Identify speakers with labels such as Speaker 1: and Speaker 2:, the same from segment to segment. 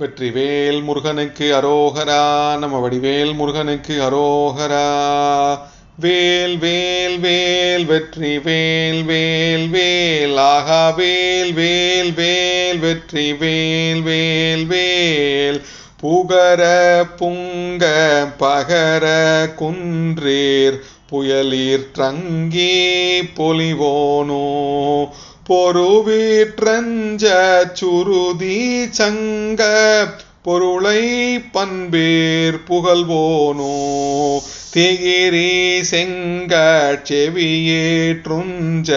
Speaker 1: வெற்றிவேல் முருகனுக்கு அரோகரா நம்ம வடிவேல் முருகனுக்கு அரோகரா. வேல் வேல் வேல் வெற்றி வேல் வேல் வேல் ஆகா வேல் வேல் வேல் வெற்றி வேல் வேல் வேல். புகர புங்க பகர குன்றீர் புயலீர் ட்ரங்கி பொலிவோனோ. பொறுவீற்றஞ்ச சுருதி சங்க பொருளை பண்பேர் புகழ்வோனோ. திகிரி செங்க செவியேற்றுஞ்ச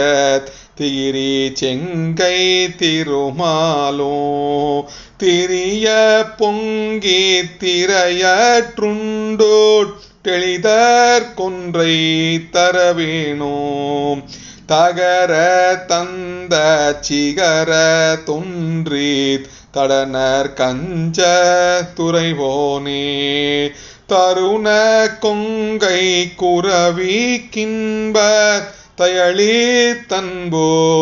Speaker 1: திகிரி செங்கை திருமாலோ. திரிய பொங்கி திரையற்றுண்டோ தெளிதற் கொன்றை தரவேணோம் தகர தந்த சிகர துன்றீத் தடனர் கஞ்ச துறைவோனே. தருண கொங்கை குரவி கின்ப தயளி தன்போற்றருள்வோனே.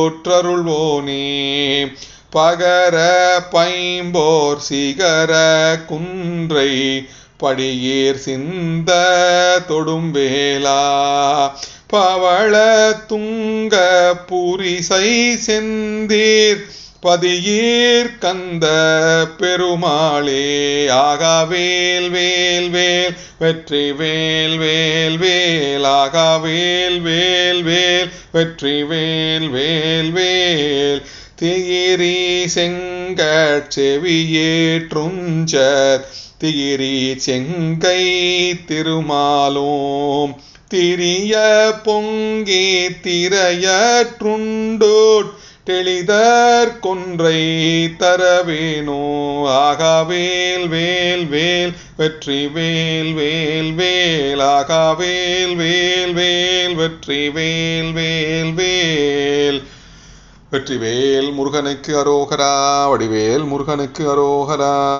Speaker 1: பகர பைம்போர் சிகர குன்றை படியீர் சிந்த தொடும்பேலா. பவள துங்க புரிசை செந்தீர் பதியீர் கந்த பெருமாளே ஆகா வேல் வேல் வேல் வெற்றி வேல் வேல் வேல் ஆகா வேல் வேல் வேல் வெற்றி வேல் வேல் வேல் தியிரி செங்கட் திகிரி செங்கை திருமாலோம். திரிய பொங்கி திரையற்றுண்டோட் தெளிதற் கொன்றை தரவேணோ ஆகா வேல் வேல் வெற்றி வேல் வேல். வேல் ஆகாவேல் வேல் வேல் வெற்றி வேல் வேல் வேல். வெற்றிவேல் முருகனுக்கு அரோகரா வடிவேல் முருகனுக்கு அரோகரா.